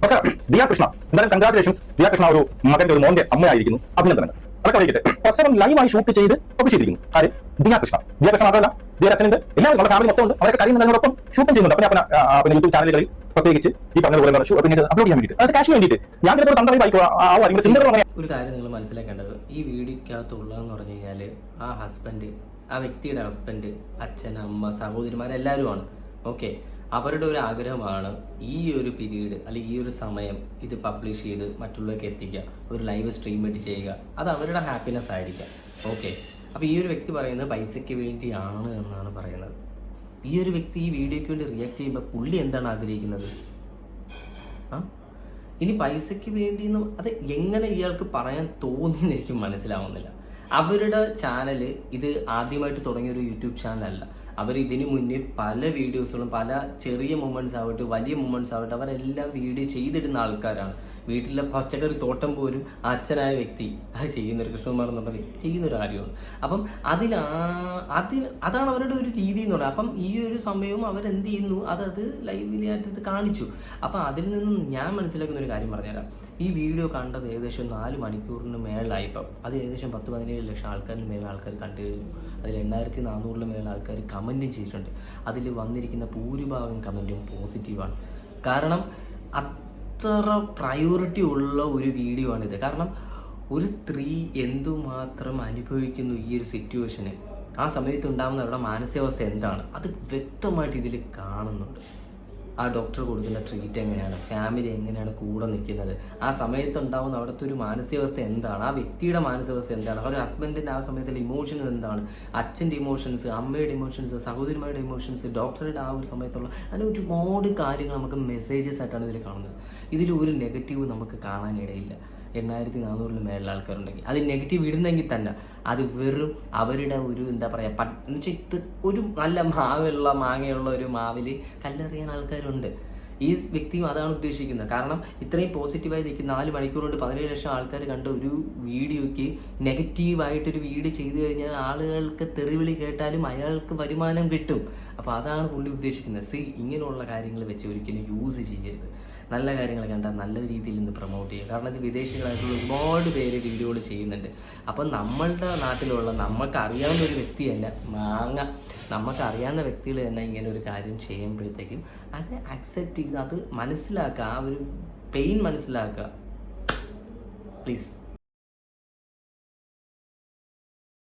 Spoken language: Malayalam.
നമസ്കാരം. ദിയ കൃഷ്ണ. എന്തായാലും കൺഗ്രാറ്റുലേഷൻസ് ദിയ കൃഷ്ണ ഒരു മകന്റെ ഒരു മോന്റെ അമ്മയായിരിക്കുന്നു. അഭിനന്ദനങ്ങൾ. അതൊക്കെ അറിയിക്കട്ടെ. പ്രസവം ലൈവായി ഷൂട്ട് ചെയ്ത് പബ്ലിഷ് ചെയ്തിരിക്കുന്നു. ആര്? ദിയ കൃഷ്ണ. ദിയ കൃഷ്ണ മാത്രമല്ല ദിയ അച്ഛനുണ്ട്. എല്ലാവരും നമ്മുടെ ഫാമിലി മൊത്തം ഉണ്ട് അവരൊക്കെ കരയുന്നതിനോടൊപ്പം ഷൂട്ടും ചെയ്യുന്നുണ്ട്. പിന്നെ പിന്നെ യൂട്യൂബ് ചാനലുകളിൽ പ്രത്യേകിച്ച് ഈ പറഞ്ഞ പോലെ ഷൂ പിന്നെ അപ്ലോഡ് ചെയ്യാൻ വേണ്ടിയിട്ട്. അത് കാശ് വേണ്ടിയിട്ട്. ഞാൻ ചിലപ്പോൾ തന്ത്രമായി ആ ആവുമായിരിക്കും പറയാം ഒരു കാര്യം നിങ്ങൾ മനസ്സിലാക്കേണ്ടത്. ഈ വീഡിയോക്കകത്തുള്ളതെന്ന് പറഞ്ഞു കഴിഞ്ഞാൽ ആ ഹസ്ബൻഡ് ആ വ്യക്തിയുടെ ഹസ്ബൻഡ് അച്ഛൻ അമ്മ സഹോദരിമാരെല്ലാവരുമാണ്. ഓക്കെ അവരുടെ ഒരു ആഗ്രഹമാണ് ഈ ഒരു പീരീഡ് അല്ലെങ്കിൽ ഈ ഒരു സമയം ഇത് പബ്ലിഷ് ചെയ്ത് മറ്റുള്ളവർക്ക് എത്തിക്കുക. ഒരു ലൈവ് സ്ട്രീം ആയിട്ട് ചെയ്യുക. അത് അവരുടെ ഹാപ്പിനെസ് ആയിരിക്കാം. ഓക്കെ അപ്പോൾ ഈ ഒരു വ്യക്തി പറയുന്നത് പൈസയ്ക്ക് വേണ്ടിയാണ് എന്നാണ് പറയുന്നത്. ഈ ഒരു വ്യക്തി ഈ വീഡിയോയ്ക്ക് വേണ്ടി റിയാക്ട് ചെയ്യുമ്പോൾ പുള്ളി എന്താണ് ആഗ്രഹിക്കുന്നത്? ആ? ഇനി പൈസയ്ക്ക് വേണ്ടി അത് എങ്ങനെ ഇയാൾക്ക് പറയാൻ തോന്നിയെന്ന് എനിക്ക് മനസ്സിലാവുന്നില്ല. അവരുടെ ചാനൽ ഇത് ആദ്യമായിട്ട് തുടങ്ങിയ ഒരു യൂട്യൂബ് ചാനലല്ല അവർ ഇതിനു മുന്നേ പല വീഡിയോസുകളും പല ചെറിയ മൂമെന്റ്സ് ആവട്ടെ വലിയ മൂമെന്റ്സ് ആവട്ടെ അവരെല്ലാം വീഡിയോ ചെയ്തിരുന്ന ആൾക്കാരാണ്. വീട്ടിലെ പച്ചക്കറി തോട്ടം പോലും അച്ഛനായ വ്യക്തി അത് ചെയ്യുന്ന ഒരു കൃഷ്ണകുമാർ എന്നുള്ള വ്യക്തി ചെയ്യുന്ന ഒരു കാര്യമാണ്. അപ്പം അതിൽ അതിൽ അതാണ് അവരുടെ ഒരു രീതി എന്ന് പറയുന്നത്. അപ്പം ഈ ഒരു സമയവും അവരെന്ത് ചെയ്യുന്നു? അത് അത് ലൈവിലായിട്ട് കാണിച്ചു. അപ്പം അതിൽ നിന്നും ഞാൻ മനസ്സിലാക്കുന്ന ഒരു കാര്യം പറഞ്ഞുതരാം. ഈ വീഡിയോ കണ്ടത് ഏകദേശം നാല് മണിക്കൂറിന് മേളിലായിപ്പം. അത് ഏകദേശം പത്ത് പതിനേഴ് ലക്ഷം ആൾക്കാരിന് മേലെ ആൾക്കാർ കണ്ടു കഴിഞ്ഞു. അതിൽ എണ്ണായിരത്തി നാനൂറിന് മേലെ ആൾക്കാർ കമന്റും ചെയ്തിട്ടുണ്ട്. അതിൽ വന്നിരിക്കുന്ന ഭൂരിഭാഗം കമന്റും പോസിറ്റീവാണ് കാരണം അത്ര പ്രയോറിറ്റി ഉള്ള ഒരു വീഡിയോ ആണിത്. കാരണം ഒരു സ്ത്രീ എന്തുമാത്രം അനുഭവിക്കുന്നു ഈ ഒരു സിറ്റുവേഷനെ ആ സമയത്ത് ഉണ്ടാകുന്ന അവരുടെ മാനസികാവസ്ഥ എന്താണ്? അത് വ്യക്തമായിട്ട് ഇതിൽ കാണുന്നുണ്ട്. ആ ഡോക്ടർ കൊടുക്കുന്ന ട്രീറ്റ് എങ്ങനെയാണ്? ഫാമിലി എങ്ങനെയാണ് കൂടെ നിൽക്കുന്നത്? ആ സമയത്ത് ഉണ്ടാവുന്ന അവിടുത്തെ ഒരു മാനസികാവസ്ഥ എന്താണ്? ആ വ്യക്തിയുടെ മാനസികാവസ്ഥ എന്താണ്? അവരുടെ ഹസ്ബൻഡിന്റെ ആ സമയത്തുള്ള ഇമോഷൻസ് എന്താണ്? അച്ഛന്റെ ഇമോഷൻസ് അമ്മയുടെ ഇമോഷൻസ് സഹോദരിമാരുടെ ഇമോഷൻസ് ഡോക്ടറുടെ ആ ഒരു സമയത്തുള്ള അങ്ങനെ ഒരുപാട് കാര്യങ്ങൾ നമുക്ക് മെസ്സേജസ് ആയിട്ടാണ് ഇതിൽ കാണുന്നത്. ഇതിൽ ഒരു നെഗറ്റീവ് നമുക്ക് കാണാനിടയില്ല. എണ്ണായിരത്തി നാനൂറിന് മേളിൽ ആൾക്കാരുണ്ടെങ്കിൽ. അത് നെഗറ്റീവ് ഇടുന്നെങ്കിൽ തന്നെ അത് വെറും അവരുടെ ഒരു എന്താ പറയുക പ എന്ന് വെച്ചാൽ ഇത് ഒരു നല്ല മാവുള്ള മാങ്ങയുള്ള ഒരു മാവിൽ കല്ലെറിയാൻ ആൾക്കാരുണ്ട്. ഈ വ്യക്തിയും അതാണ് ഉദ്ദേശിക്കുന്നത്. കാരണം ഇത്രയും പോസിറ്റീവായി നിൽക്കുന്ന നാല് മണിക്കൂർ കൊണ്ട് പതിനേഴ് ലക്ഷം ആൾക്കാർ കണ്ട ഒരു വീഡിയോയ്ക്ക് നെഗറ്റീവായിട്ടൊരു വീഡിയോ ചെയ്തു കഴിഞ്ഞാൽ ആളുകൾക്ക് തെറിവിളി കേട്ടാലും അയാൾക്ക് വരുമാനം കിട്ടും. അപ്പോൾ അതാണ് പുള്ളി ഉദ്ദേശിക്കുന്നത്. സി ഇങ്ങനെയുള്ള കാര്യങ്ങൾ വെച്ച് ഒരിക്കലും യൂസ് ചെയ്യരുത്. നല്ല കാര്യങ്ങൾ കണ്ടാൽ നല്ല രീതിയിൽ നിന്ന് പ്രൊമോട്ട് ചെയ്യുക. കാരണം ഇത് വിദേശികളായിട്ടുള്ള ഒരുപാട് പേര് വീഡിയോകൾ ചെയ്യുന്നുണ്ട്. അപ്പം നമ്മളുടെ നാട്ടിലുള്ള നമുക്ക് അറിയാവുന്ന ഒരു വ്യക്തി തന്നെ മാങ്ങ. നമുക്ക് അറിയാവുന്ന വ്യക്തികൾ തന്നെ ഇങ്ങനെ ഒരു കാര്യം ചെയ്യുമ്പോഴത്തേക്കും അത് അക്സെപ്റ്റ് ചെയ്ത് അത് മനസ്സിലാക്കുക ആ ഒരു പെയിൻ മനസ്സിലാക്കുക. പ്ലീസ്